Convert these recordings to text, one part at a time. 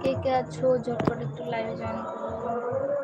কে কে আছো? ঝটপট একটু লাইভে জয়েন করো।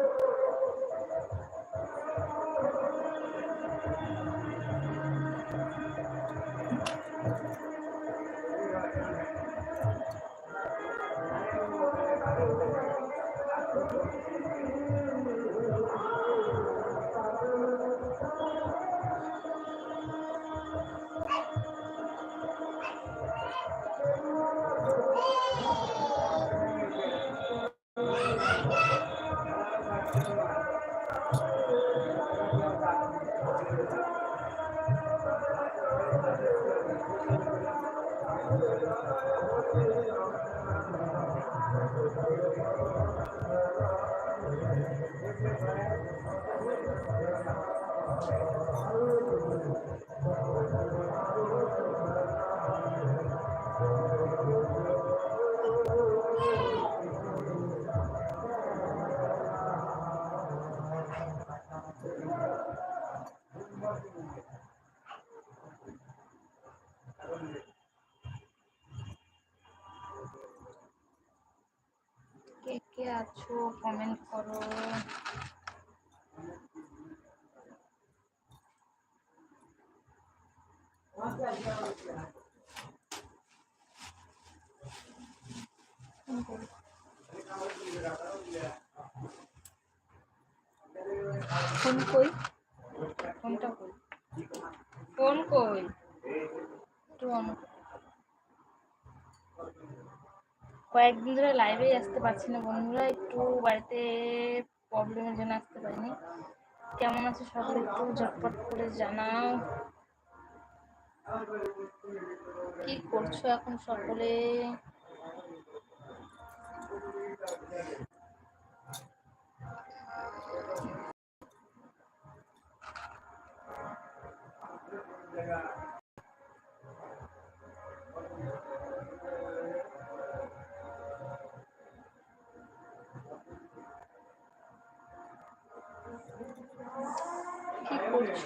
কে কে আছো? কমেন্ট করো। ফোন কই? ফোনটা কই? ফোন কই? একটু অন কয়েকদিন ধরে লাইভেই আসতে পারছি না বন্ধুরা, একটু বাড়িতে প্রবলেমের জন্য আসতে পারিনি। কেমন আছে সকলে একটু ঝটপট করে জানাও। কি করছ এখন সকলে? কি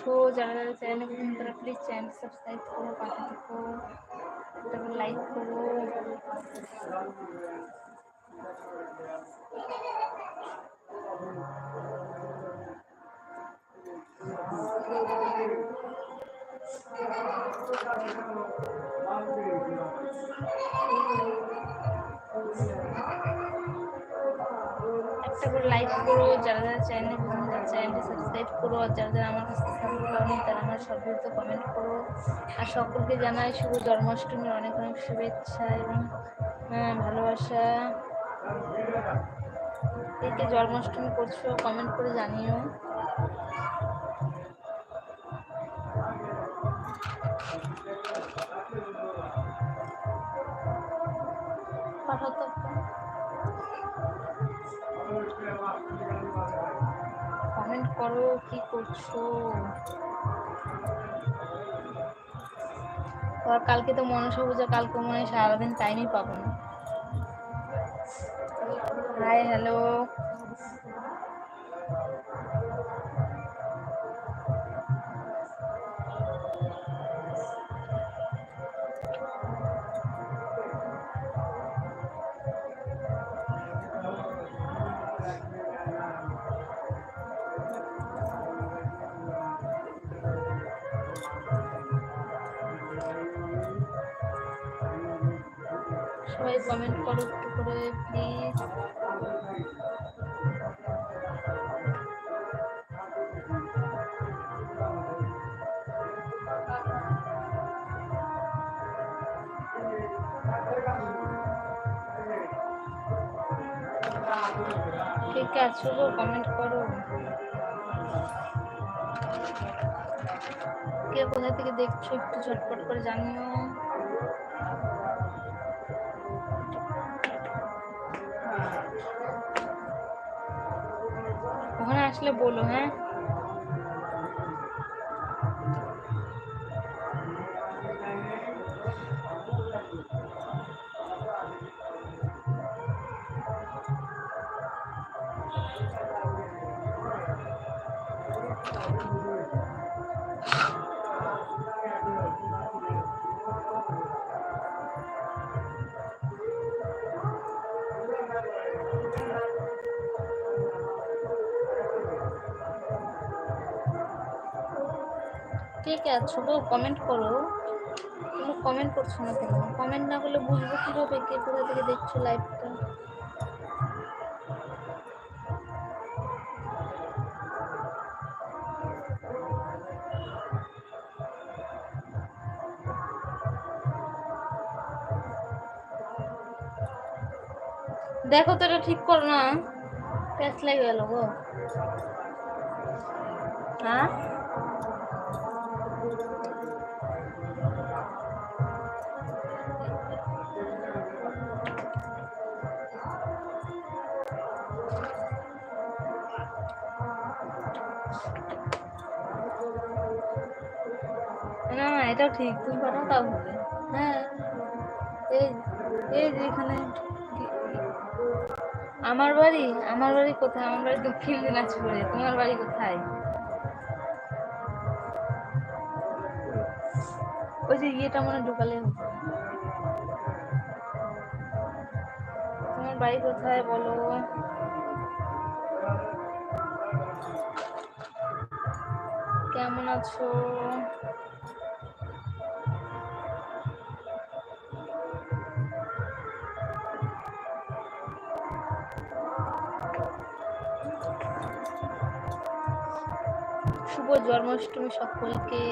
করছ যারা যারা চ্যানেলে প্রথম তারা প্লিজ চ্যানেল সাবস্ক্রাইব করো পাশে থেকো একটা লাইক করো একটা করে লাইক করো যারা যারা চ্যানেলে প্রথম তারা চ্যানেলটি সাবস্ক্রাইব করো আর যারা যারা আমার কাছে সাপোর্ট করেনি তারা আমার সবগুলো কমেন্ট করো। আর সকলকে জানাই শুভ জন্মাষ্টমীর অনেক অনেক শুভেচ্ছা এবং আহ, ভালোবাসা। কে জন্মাষ্টমী করছ কমেন্ট করে জানিও। পাঠাও করো, কি করছ? আর কালকে তো মনসা পূজা, কালকে মনে হয় সারাদিন টাইমই পাবো না। হাই হ্যালো কে কে আছো গো কমেন্ট করো। কে কোথা থেকে দেখছ একটু ঝটপট করে জানিও। ওখানে আসলে বলো হ্যাঁ? কে কে আছো? গো কমেন্ট করো। তুমি কমেন্ট করছ না কেন? কমেন্ট না করলে বুঝব কীভাবে, কে কোথা থেকে দেখছ লাইভটা দেখো তো এটা ঠিক করো না। প্যাচ লেগে গেল গো। হ্যাঁ? এটাও ঠিক, তুমি পাঠাও, তাও হবে। হ্যাঁ এই এই যে এখানে আমার বাড়ি আমার বাড়ি কোথায়? আমার বাড়ি দক্ষিণ দিনাজপুরে, তোমার বাড়ি কোথায়? ওই যে ইয়েটা মনে ঢুকালে তোমার বাড়ি কোথায় বলো? কেমন আছো? শুভ জন্মাষ্টমী সকলকে।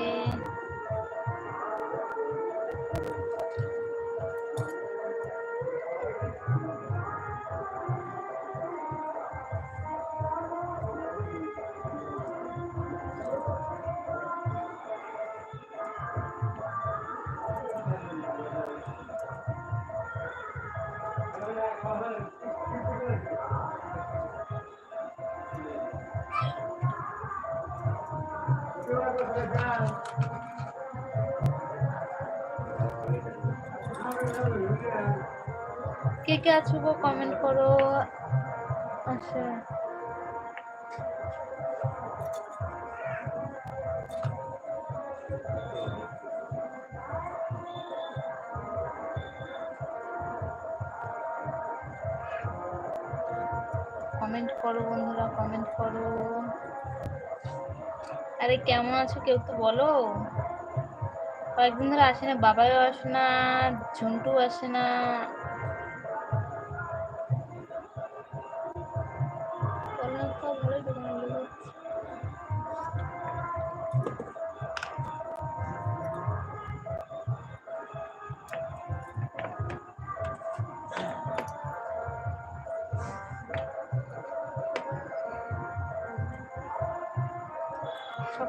কে কে আছো গো? কমেন্ট করো। আচ্ছা। কমেন্ট করো বন্ধুরা কমেন্ট করো। আরে কেমন আছো কেউ তো বলো? কয়েকদিন ধরে আসে না বাবাও আসে না ঝন্টু আসে না।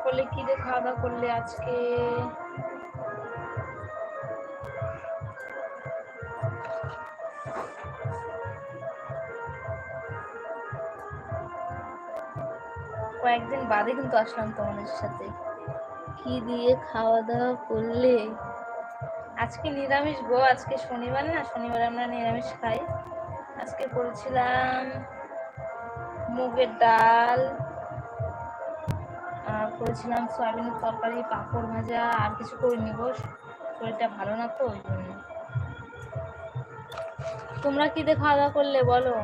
সকলে কি দিয়ে খাওয়া দাওয়া করলে আজকে? কয়েকদিন বাদে কিন্তু আসলাম তোমাদের সাথে। কি দিয়ে খাওয়া দাওয়া করলে? আজকে নিরামিষ গো, আজকে শনিবার না? শনিবার আমরা নিরামিষ খাই। আজকে করেছিলাম মুগের ডাল করেছিলাম, সয়াবিনের তরকারি, পাঁপড় ভাজা, আর কিছু করে নিব। শরীরটা ভালো না তো, ওই জন্য। তোমরা কি দিয়ে খাওয়া দাওয়া করলে, বলো?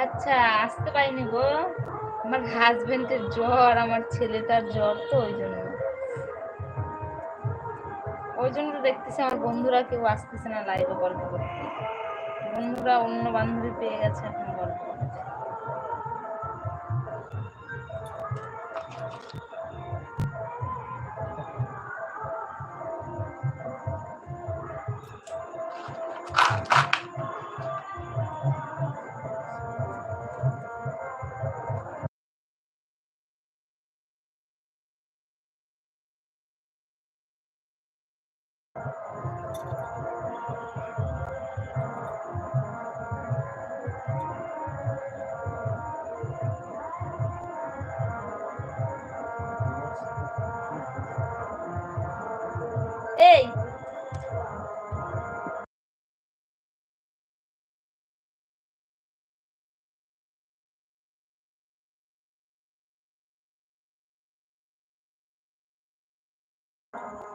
আচ্ছা আসতে পারিনি গো। আমার হাজবেন্ডের জ্বর, আমার ছেলেটার জ্বর তো, ওই জন্য। ওই জন্য তো দেখতেছি আমার বন্ধুরা কেউ আসতেছে না লাইভে গল্প করতে। বন্ধুরা, অন্য বান্ধবী পেয়ে গেছে এখন।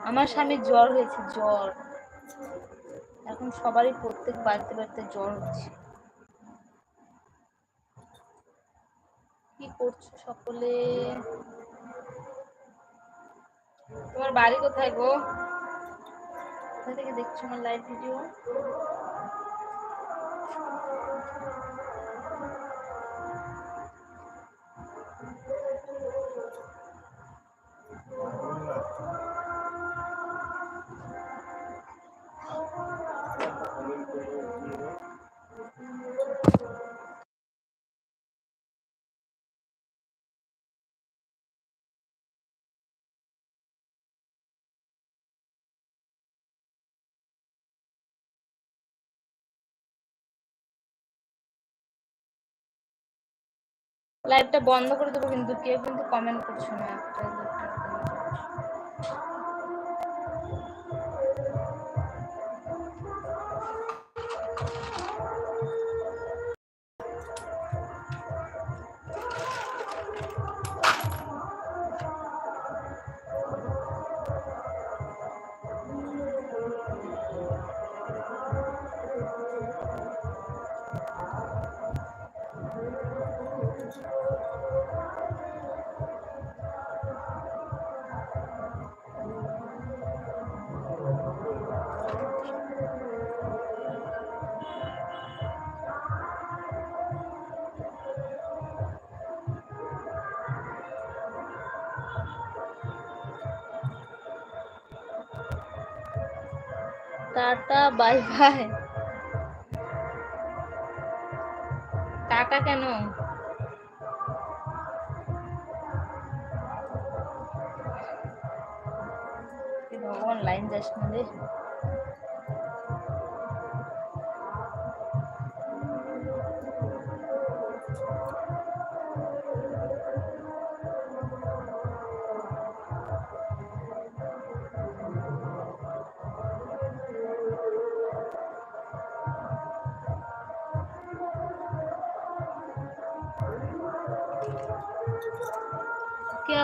আমার স্বামীর জ্বর হয়েছে, জ্বর। এখন সবারই প্রত্যেক বাড়িতে বাড়িতে জ্বর হচ্ছে। কি করছ সকলে? তোমার বাড়ি কোথায় গো? কোথা থেকে দেখছ আমার লাইভ ভিডিও লাইভটা বন্ধ করে দেবো কিন্তু কেউ কিন্তু কমেন্ট করছ না। টাটা বাই বাই টাটা কেন ভগবান লাইন যাস না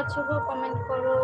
আছো গো? কমেন্ট করো।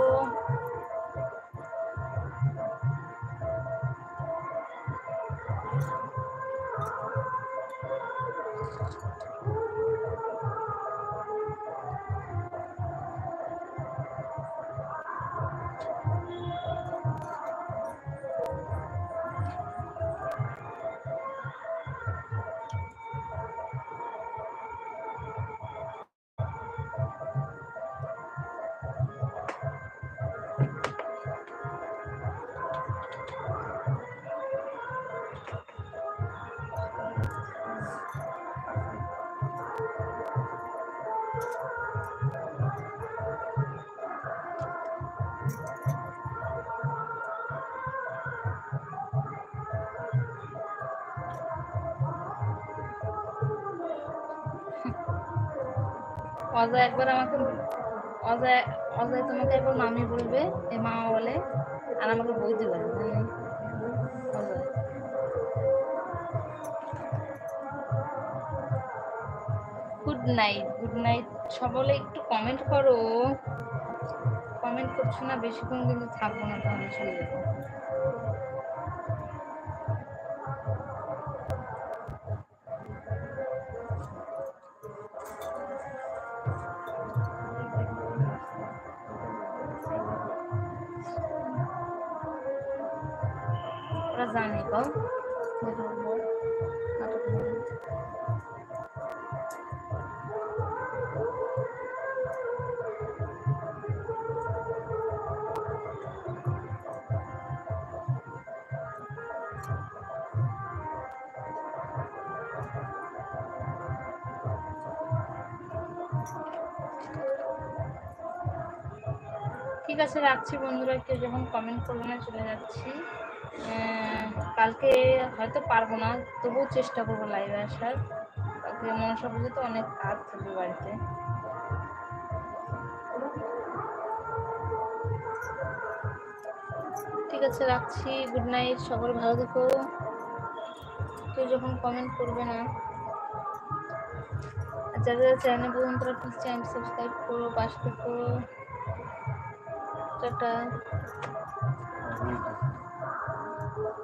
অজয় একবার আমাকে অজয় অজয় তোমাকে একবার মামি বলবে, এ মামা বলে, আর আমাকে বৌদি বলে গুড নাইট গুড নাইট সকলে একটু কমেন্ট করো। কমেন্ট করছ না, বেশিক্ষণ কিন্তু থাকব না, তাহলে চলে যাব। ঠিক আছে রাখছি বন্ধুরা। কেউ যখন কমেন্ট করবে না চলে যাচ্ছি। কালকে হয়তো পারব না, তবুও চেষ্টা করব লাইভে আসার। কালকে মনসা পুজো তো অনেক কাজ থাকবে বাড়িতে। ঠিক আছে, রাখছি। গুড নাইট সকলে ভালো থেকো। কেউ যখন কমেন্ট করবে না। আর যারা চ্যানেল পর্যন্ত তারা প্লিজ চ্যানেল সাবস্ক্রাইব করো, পাশ থেকো। টাটা।